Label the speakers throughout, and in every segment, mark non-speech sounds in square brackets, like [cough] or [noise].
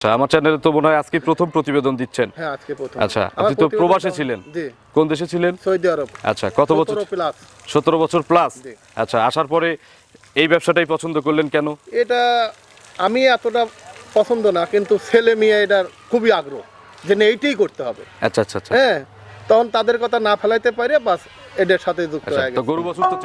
Speaker 1: আচ্ছা আমার চ্যানেলে তো মনে হয় আজকে প্রথম প্রতিবেদন দিচ্ছেন।
Speaker 2: হ্যাঁ আজকে প্রথম।
Speaker 1: আচ্ছা, আপনি তো প্রবাসে ছিলেন? কোন দেশে ছিলেন?
Speaker 2: সৌদি আরব।
Speaker 1: আচ্ছা কত বছর?
Speaker 2: প্লাস
Speaker 1: সতেরো বছর প্লাস আচ্ছা আসার পরে এই ব্যবসাটাই পছন্দ করলেন কেন?
Speaker 2: এটা আমি এতটা পছন্দ না কিন্তু ছেলে মেয়ে এটার খুবই আগ্রহ যে না, এইটাই করতে হবে।
Speaker 1: আচ্ছা আচ্ছা আচ্ছা।
Speaker 2: হ্যাঁ তখন তাদের কথা না ফেলাইতে পারে বাস এদের সাথে যুক্ত
Speaker 1: আচ্ছা
Speaker 2: হয়ে
Speaker 1: তো
Speaker 2: গেছে।
Speaker 1: গরু বছর তো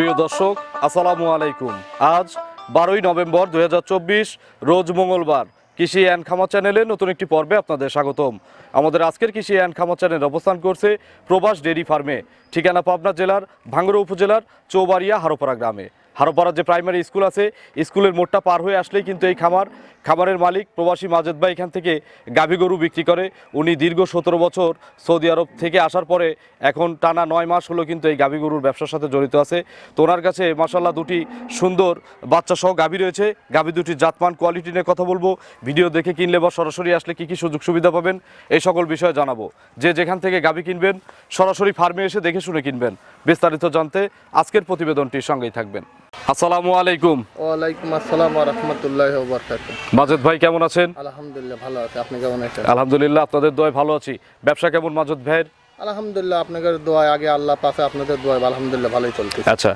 Speaker 1: প্রিয় দর্শক, আসসালামু আলাইকুম। আজ বারোই নভেম্বর দুই হাজার চব্বিশ, রোজ মঙ্গলবার কৃষি অ্যান্ড খামার চ্যানেলে নতুন একটি পর্বে আপনাদের স্বাগতম। আমাদের আজকের কৃষি অ্যান্ড খামার চ্যানেল অবস্থান করছে প্রবাস ডেরি ফার্মে, ঠিকানা পাবনা জেলার ভাঙ্গুরা উপজেলার চৌবাড়িয়া হারোপাড়া গ্রামে। হারোপাড়া যে প্রাইমারি স্কুল আছে স্কুলের মোড়টা পার হয়ে আসলেই কিন্তু এই খামার, খামারের মালিক প্রবাসী মাজেদ ভাই এখান থেকে গাভী গরু বিক্রি করে। উনি দীর্ঘ সতেরো বছর সৌদি আরব থেকে আসার পরে এখন টানা নয় মাস হলো কিন্তু এই গাভী গরুর ব্যবসার সাথে জড়িত আছে। তো ওনার কাছে মাসাল্লাহ দুটি সুন্দর বাচ্চা সহ গাভী রয়েছে। গাভী দুটির জাতমান কোয়ালিটি নিয়ে কথা বলব। ভিডিও দেখে কিনলে বা সরাসরি আসলে কি কি সুযোগ সুবিধা পাবেন, এই সকল বিষয়ে জানাব। যে যেখান থেকে গাভী কিনবেন, সরাসরি ফার্মে এসে দেখে শুনে কিনবেন। বিস্তারিত জানতে আজকের প্রতিবেদনটির সঙ্গেই থাকবেন। আসসালামু আলাইকুম।
Speaker 2: ওয়ালাইকুম আসসালাম রহমতুল্লাহ বরকাত
Speaker 1: মাজেদ ভাই কেমন আছেন?
Speaker 2: আলহামদুলিল্লাহ ভালো আছে। আপনি কেমন আছেন?
Speaker 1: আলহামদুলিল্লাহ আপনাদের দয় ভালো আছি। ব্যবসা কেমন মাজেদ ভাইয়ের?
Speaker 2: আলহামদুলিল্লাহ আপনাদের দোয়া আগে আল্লাহ পাশে আপনাদের দোয়া আলহামদুলিল্লাহ ভালোই চলতেছে।
Speaker 1: আচ্ছা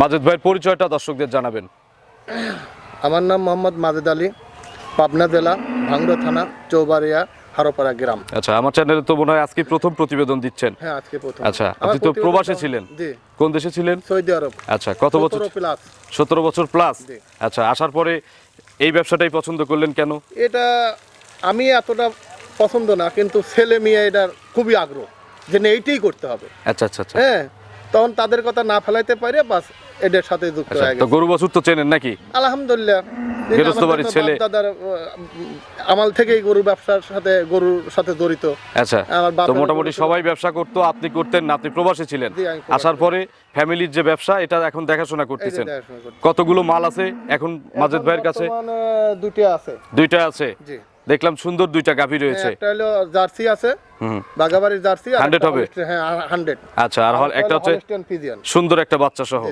Speaker 1: মাজেদ ভাইয়ের পরিচয়টা দর্শকদের জানাবেন।
Speaker 2: আমার নাম মোহাম্মদ মাজেদ আলী পাবনা জেলা ভাঙ্গুড়া থানা চৌবাড়িয়া হারোপাড়া গ্রাম।
Speaker 1: আচ্ছা আমার চ্যানেলে তো মনে হয় আজকে প্রথম প্রতিবেদন দিচ্ছেন।
Speaker 2: হ্যাঁ আজকে প্রথম।
Speaker 1: আচ্ছা আপনি তো প্রবাসে ছিলেন। কোন দেশে ছিলেন?
Speaker 2: সৌদি আরব।
Speaker 1: আচ্ছা কত বছর
Speaker 2: প্লাস
Speaker 1: সতেরো বছর প্লাস। আচ্ছা আসার পরে এই ব্যবসাটাই পছন্দ করলেন কেন?
Speaker 2: এটা আমি এতটা পছন্দ না কিন্তু ছেলে মেয়ে এটার খুবই আগ্রহ যে এইটাই করতে হবে।
Speaker 1: আচ্ছা আচ্ছা আচ্ছা।
Speaker 2: হ্যাঁ তখন তাদের কথা না ফেলাইতে পারে বাস এদের সাথে যুক্ত
Speaker 1: আচ্ছা
Speaker 2: হয়ে
Speaker 1: তো
Speaker 2: গেছে।
Speaker 1: গরু বছর তো চেনেন নাকি?
Speaker 2: আলহামদুলিল্লাহ।
Speaker 1: ছেলে।
Speaker 2: আহ, আমাল থেকেই গরু ব্যবসার সাথে গরুর সাথে জড়িত।
Speaker 1: আচ্ছা তো মোটামুটি সবাই ব্যবসা করতো আপনি করতেন না আপনি প্রবাসী ছিলেন। আসার পরে ফ্যামিলির যে ব্যবসা এটা এখন দেখাশোনা করতেছেন। কতগুলো মাল আছে এখন মাজেদ ভাইয়ের কাছে?
Speaker 2: দুটি আছে।
Speaker 1: দুইটা আছে।
Speaker 2: জি।
Speaker 1: দেখলাম সুন্দর দুইটা গাভী রয়েছে।
Speaker 2: একটা হলো জার্সি আছে
Speaker 1: হুম।
Speaker 2: বাগাবাড়ির জার্সি আর
Speaker 1: 100 হবে?
Speaker 2: হ্যাঁ হান্ড্রেড।
Speaker 1: আচ্ছা আর হল- একটা হচ্ছে সুন্দর একটা বাচ্চা সহ।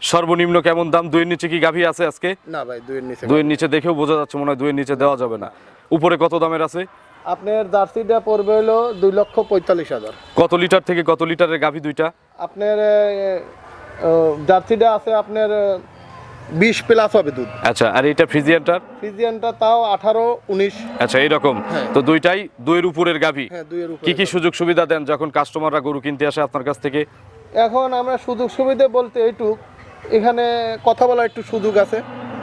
Speaker 1: সর্বনিম্ন কেমন দাম? দুইয়ের নিচে কি গাভী আছে আজকে?
Speaker 2: না ভাই দুইয়ের নিচে
Speaker 1: দুইয়ের নিচে দেখেও বোঝা যাচ্ছে মনে হয় দুইয়ের নিচে দেওয়া যাবে না। উপরে কত দামের আছে?
Speaker 2: আপনার জার্সিটা পড়বে হলো দুই লক্ষ পঁয়তাল্লিশ হাজার।
Speaker 1: কত লিটার থেকে কত লিটারের গাভী দুইটা?
Speaker 2: আপনার জার্সিটা আছে আপনার বিশ প্লাস হবে দুধ।
Speaker 1: আচ্ছা আর এইটা ফ্রিজিয়ানটার?
Speaker 2: ফিজিয়ানটা তাও আঠারো উনিশ।
Speaker 1: আচ্ছা এইরকম।
Speaker 2: হ্যাঁ।
Speaker 1: তো দুইটাই দুইয়ের উপরের গাভী?
Speaker 2: হ্যাঁ
Speaker 1: কি কি সুযোগ সুবিধা দেন যখন কাস্টমাররা গরু কিনতে আসে আপনার কাছ থেকে?
Speaker 2: এখন আমরা সুযোগ সুবিধা বলতে এইটুক এখানে কথা বলা একটু সুযোগ আছে।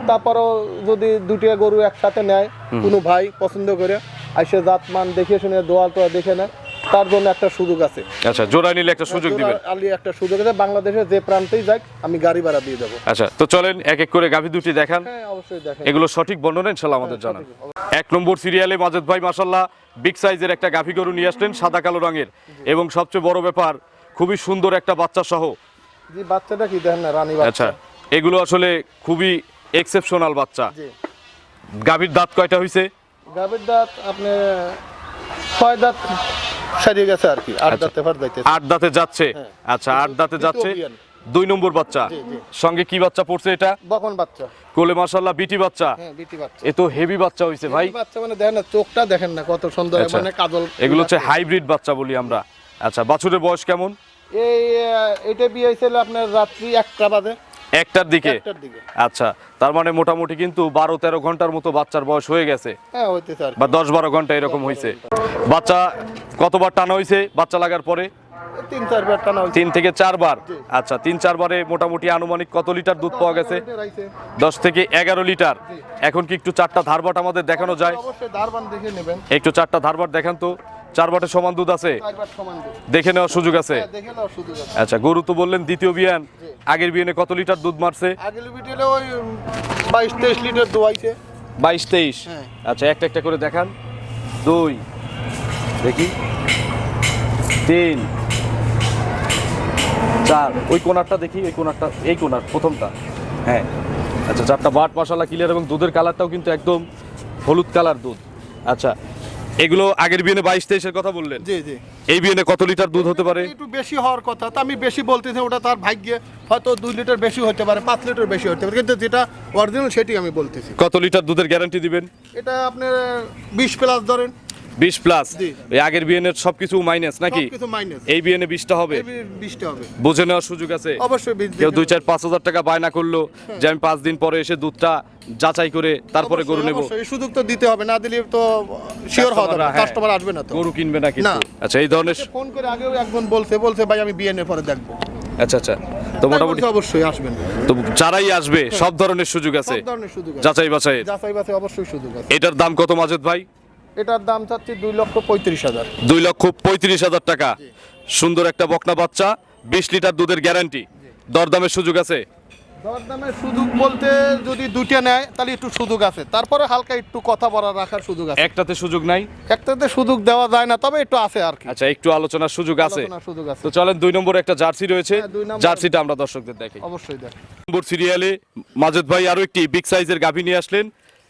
Speaker 2: তারপরও যদি দুটিয়া গরু একসাথে নেয় কোনো ভাই পছন্দ করে আইসে জাত মান দেখে শুনে দোয়াল টোয়া দেখে নেয় তার জন্য একটা সুযোগ আছে।
Speaker 1: আচ্ছা জোড়া নিলে একটা সুযোগ দিবেন।
Speaker 2: আলি একটা সুযোগ আছে বাংলাদেশের যে প্রান্তেই যাক আমি গাড়ি ভাড়া দিয়ে দেবো।
Speaker 1: আচ্ছা তো চলেন এক এক করে গাভী দুটি দেখান।
Speaker 2: হ্যাঁ অবশ্যই দেখেন
Speaker 1: এগুলো সঠিক বর্ণনা ইনশাল্লাহ আমাদের জানান। এক নম্বর সিরিয়ালে মাজেদ ভাই মাসাল্লাহ বিগ সাইজের একটা গাভী গরু নিয়ে আসলেন সাদা কালো রঙের। এবং সবচেয়ে বড় ব্যাপার খুবই সুন্দর একটা বাচ্চা সহ।
Speaker 2: জি বাচ্চাটা কি দেখেন না রানী
Speaker 1: আচ্ছা এগুলো আসলে খুবই এক্সেপশনাল বাচ্চা।
Speaker 2: জি।
Speaker 1: গাভীর দাঁত কয়টা হয়েছে
Speaker 2: গাভীর দাঁত আপনি ছয় দাঁত সারিয়ে গেছে আর কি আট
Speaker 1: আচ্ছা।
Speaker 2: দাঁতে ফার যাইতেছে।
Speaker 1: আট দাঁতে যাচ্ছে?
Speaker 2: হ্যাঁ।
Speaker 1: আচ্ছা আট দাঁতে যাচ্ছে? দুই নম্বর বাচ্চা। সঙ্গে কি বাচ্চা পড়ছে এটা?
Speaker 2: বকন বাচ্চা।
Speaker 1: কোলে মাসাল্লাহ বিটি বাচ্চা।
Speaker 2: হ্যাঁ বিটি বাচ্চা।
Speaker 1: এ তো হেভি বাচ্চা হয়েছে ভাই।
Speaker 2: বাচ্চা মানে দেখেন না চোখটা দেখেন না কত সুন্দর
Speaker 1: আচ্ছা।
Speaker 2: মানে কাজল
Speaker 1: এগুলো হচ্ছে হাইব্রিড বাচ্চা বলি আমরা। আচ্ছা বাছুরের বয়স কেমন?
Speaker 2: এই এটা বিয়ে হয়েছিল আপনার রাত্রি একটা বাজে।
Speaker 1: একটার দিকে? আচ্ছা তার মানে মোটামুটি কিন্তু বারো তেরো ঘণ্টার মতো বাচ্চার বয়স হয়ে গেছে।
Speaker 2: হ্যাঁ।
Speaker 1: বা দশ বারো ঘণ্টা এরকম হয়েছে বাচ্চা কতবার টানা হয়েছে বাচ্চা লাগার পরে?
Speaker 2: তিন চারবার টানা
Speaker 1: তিন থেকে চারবার? আচ্ছা তিন চারবারে মোটামুটি আনুমানিক কত লিটার দুধ পাওয়া গেছে? দশ থেকে এগারো লিটার। এখন কি একটু চারটা ধারবাট আমাদের দেখানো যায়? একটু চারটা ধারবাট দেখান তো। চার বাটে সমান দুধ আছে?
Speaker 2: দুধ।
Speaker 1: দেখে নেওয়ার সুযোগ আছে?
Speaker 2: হ্যাঁ।
Speaker 1: আচ্ছা গরু তো বললেন দ্বিতীয় বিয়ান। আগের বিয়ানে কত লিটার দুধ মারছে?
Speaker 2: বাইশ তেইশ লিটার দোয়াইছে।
Speaker 1: বাইশ তেইশ।
Speaker 2: হ্যাঁ।
Speaker 1: আচ্ছা একটা একটা করে দেখান। দুই দেখি। তিন চার ওই কোনারটা দেখি ওই কোনারটা এই কোনার প্রথমটা। হ্যাঁ। আচ্ছা চারটা বাট মশলা ক্লিয়ার এবং দুধের কালারটাও কিন্তু একদম হলুদ কালার দুধ। আচ্ছা এগুলো আগের বিয়েনে বাইশ তেইশের কথা বললেন?
Speaker 2: জি জি।
Speaker 1: এই বিয়েনে কত লিটার দুধ হতে পারে?
Speaker 2: একটু বেশি হওয়ার কথা তা আমি বেশি বলতেছি ওটা তার ভাগ্যে হয়তো দুই লিটার বেশি হতে পারে পাঁচ লিটার বেশি হতে পারে কিন্তু যেটা অরিজিনাল সেটি আমি বলতেছি।
Speaker 1: কত লিটার দুধের গ্যারান্টি দিবেন?
Speaker 2: এটা আপনার বিশ প্লাস ধরেন।
Speaker 1: বিশ প্লাস। এই আগের বিয়েনের সবকিছু মাইনাস নাকি? এই বিয়েনে বিশটা হবে? বুঝে নেওয়ার সুযোগ আছে?
Speaker 2: অবশ্যই
Speaker 1: কেউ। দুই চার পাঁচ হাজার টাকা বায়না করল যে আমি পাঁচ দিন পরে এসে দুধটা যাচাই করে তারপরে গরু নেব।
Speaker 2: সুযোগ তো দিতে হবে না দিলে তো শিওর হওয়া
Speaker 1: হ্যাঁ।
Speaker 2: কাস্টমার আসবে না তো।
Speaker 1: গরু কিনবে না কিন্তু।
Speaker 2: না।
Speaker 1: আচ্ছা এই ধরনের
Speaker 2: ফোন করে আগেও একজন বলছে বলছে ভাই আমি বিএনএ পরে দেখব।
Speaker 1: আচ্ছা আচ্ছা। তো মোটামুটি
Speaker 2: অবশ্যই আসবেন।
Speaker 1: তো যারাই আসবে সব ধরনের সুযোগ আছে।
Speaker 2: সব ধরনের সুযোগ আছে।
Speaker 1: যাচাই বাছাই
Speaker 2: যাচাই বাছাই অবশ্যই সুযোগ আছে।
Speaker 1: এটার দাম কত মাজেদ ভাই?
Speaker 2: এটার দাম চাচ্ছি দুই লক্ষ পঁয়ত্রিশ হাজার।
Speaker 1: দুই লক্ষ পঁয়ত্রিশ হাজার টাকা। সুন্দর একটা বকনা বাচ্চা বিশ লিটার দুধের গ্যারান্টি। দরদামের সুযোগ আছে?
Speaker 2: দরদামের সুযোগ বলতে যদি দুইটা নেয় তাহলে একটু সুযোগ আছে। তারপরে হালকা একটু কথা বলা রাখার সুযোগ আছে।
Speaker 1: একটাতে সুযোগ নাই?
Speaker 2: একটাতে সুযোগ দেওয়া যায় না তবে একটু আছে আর কি।
Speaker 1: আচ্ছা একটু আলোচনার সুযোগ আছে।
Speaker 2: সুযোগ আছে।
Speaker 1: তো চলেন দুই নম্বর একটা জার্সি রয়েছে।
Speaker 2: হ্যাঁ।
Speaker 1: জার্সিটা আমরা দর্শকদের দেখি
Speaker 2: অবশ্যই দেখ
Speaker 1: নম্বর সিরিয়ালে মাজেদ ভাই আরও একটি বিগ সাইজের গাভী নিয়ে আসলেন।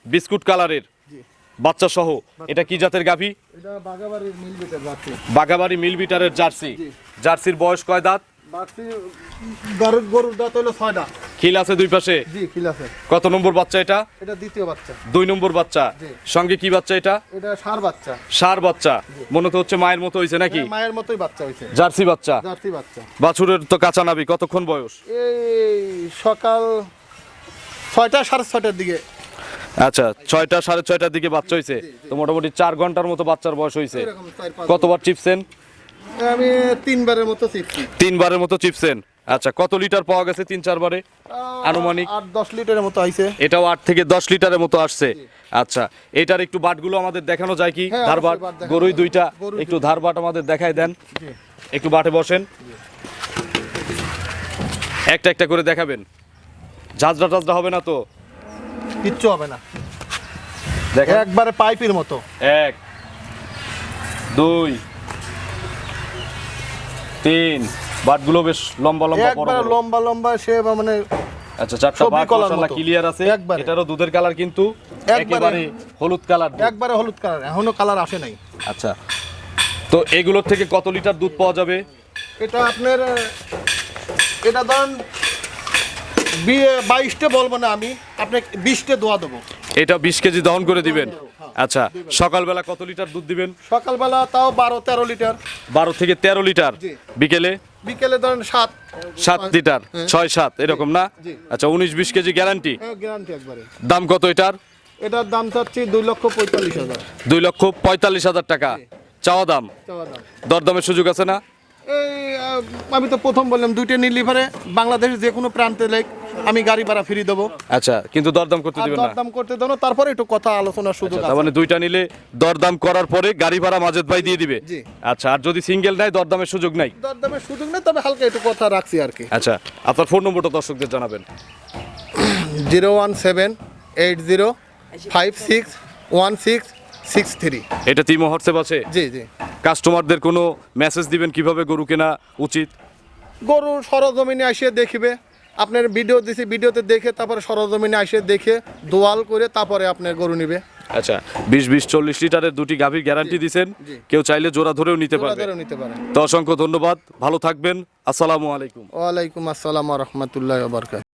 Speaker 1: বিস্কুট কালারের। বাচ্চা সহ। এটা কি জাতের গাভী? বাগাবাড়ি মিল বিটারের জার্সি। জার্সির বয়স কয় দাঁত?
Speaker 2: গরুর দাঁত হলো ছয়টা
Speaker 1: খিল আছে দুই পাশে?
Speaker 2: জি খিল আছে।
Speaker 1: কত নম্বর বাচ্চা এটা?
Speaker 2: এটা দ্বিতীয় বাচ্চা।
Speaker 1: দুই নম্বর বাচ্চা। সঙ্গে কি বাচ্চা এটা?
Speaker 2: এটা সার বাচ্চা।
Speaker 1: সার বাচ্চা। মনে তো হচ্ছে মায়ের মতো হয়েছে নাকি?
Speaker 2: মায়ের মতোই বাচ্চা হয়েছে
Speaker 1: জার্সি বাচ্চা।
Speaker 2: জার্সি বাচ্চা।
Speaker 1: বাছুরের তো কাঁচা নাবি কতক্ষণ বয়স?
Speaker 2: এই সকাল ছয়টা সাড়ে ছয়টার দিকে।
Speaker 1: আচ্ছা ছয়টা সাড়ে ছয়টার দিকে বাচ্চা হয়েছে তো মোটামুটি চার ঘণ্টার মতো বাচ্চার বয়স হয়েছে কতবার চিপসেন
Speaker 2: আমি তিনবারের মতো চিপছি।
Speaker 1: তিনবারের মতো চিপসেন আচ্ছা কত লিটার পাওয়া গেছে তিন চারবারে? আনুমানিক?
Speaker 2: আট দশ লিটারের মতো আইছে।
Speaker 1: এটাও আট থেকে দশ লিটারের মতো আসছে। আচ্ছা এটার একটু বাটগুলো আমাদের দেখানো যায় কি?
Speaker 2: হ্যাঁ,
Speaker 1: ধারবাট
Speaker 2: বাট
Speaker 1: গরুই দুইটা একটু ধারবাট আমাদের দেখায় দেন। একটু বাটে বসেন। একটা একটা করে দেখাবেন। ঝাঁঝরা টাজরা হবে না তো?
Speaker 2: কিচ্ছু হবে না।
Speaker 1: দেখেন।
Speaker 2: একবারে পাইপের মতো।
Speaker 1: এক দুই তিন। বাটগুলো বেশ লম্বা লম্বা বড়
Speaker 2: একবারে। লম্বা লম্বা সে মানে
Speaker 1: আচ্ছা চারটা বাট
Speaker 2: মতো।
Speaker 1: ক্লিয়ার আছে।
Speaker 2: একবারে।
Speaker 1: এটারও দুধের কালার কিন্তু
Speaker 2: একবারে।
Speaker 1: হলুদ কালার
Speaker 2: একবারে হলুদ কালার এখনও কালার আসে নাই।
Speaker 1: আচ্ছা। তো এগুলোর থেকে কত লিটার দুধ পাওয়া যাবে?
Speaker 2: এটা আপনার এটা ধরেন বাইশটা বলব না আমি আপনাকে বিশটা দোয়া দেবো।
Speaker 1: এটা বিশ কেজি দহন করে দিবেন? আচ্ছা সকালবেলা কত লিটার দুধ দিবেন?
Speaker 2: সকালবেলা তাও বারো তেরো লিটার।
Speaker 1: বারো থেকে তেরো লিটার? বিকেলে?
Speaker 2: বিকেলে ধরেন সাত।
Speaker 1: সাত লিটার?
Speaker 2: হ্যাঁ।
Speaker 1: ছয় সাত এরকম না? আচ্ছা উনিশ বিশ কেজি গ্যারান্টি?
Speaker 2: হ্যাঁ গ্যারান্টি একবারে।
Speaker 1: দাম কত এটার?
Speaker 2: এটার দাম চাচ্ছি দুই লক্ষ পঁয়তাল্লিশ হাজার।
Speaker 1: দুই লক্ষ পঁয়তাল্লিশ হাজার টাকা। চাওয়া দাম। দরদামের সুযোগ আছে না?
Speaker 2: এই আমি তো প্রথম বললাম দুইটা নিলিভারে বাংলাদেশের যে কোনো প্রান্তে লাইক আমি গাড়ি ভাড়া ফ্রি দেবো।
Speaker 1: আচ্ছা কিন্তু দরদাম করতে দিবেন না?
Speaker 2: দরদাম করতে দেবো তারপরে একটু কথা আলোচনার সুযোগ
Speaker 1: তার
Speaker 2: আছে।
Speaker 1: মানে দুইটা নিলে দরদাম করার পরে গাড়ি ভাড়া মাজেদ ভাই দিয়ে দিবে?
Speaker 2: জি।
Speaker 1: আচ্ছা আর যদি সিঙ্গেল নাই দরদামের সুযোগ নাই?
Speaker 2: দরদামের সুযোগ নেই তবে হালকা একটু কথা রাখছি আর কি।
Speaker 1: আচ্ছা আপনার ফোন নম্বরটা দর্শকদের জানাবেন। [clears throat]
Speaker 2: Zero one seven eight zero five six one six six three.
Speaker 1: এটা তিমো হোয়াটসঅ্যাপ আছে?
Speaker 2: জি জি।
Speaker 1: কাস্টমারদের কোনো মেসেজ দিবেন কীভাবে গরু কেনা উচিত?
Speaker 2: গরু সরজমিনে দেখবে। আপনার ভিডিও দিছি ভিডিওতে দেখে তারপরে সরজমিনে আসে দেখে দোয়াল করে তারপরে আপনার গরু নিবে।
Speaker 1: আচ্ছা বিশ বিশ চল্লিশ লিটারের দুটি গাভীর গ্যারান্টি দিছেন।
Speaker 2: জি।
Speaker 1: কেউ চাইলে জোড়া ধরেও নিতে পারবে।
Speaker 2: নিতে পারে।
Speaker 1: তো অসংখ্য ধন্যবাদ ভালো থাকবেন আসসালামু আলাইকুম।
Speaker 2: ওয়ালাইকুম আসসালাম রহমতুল্লাহ বরকাত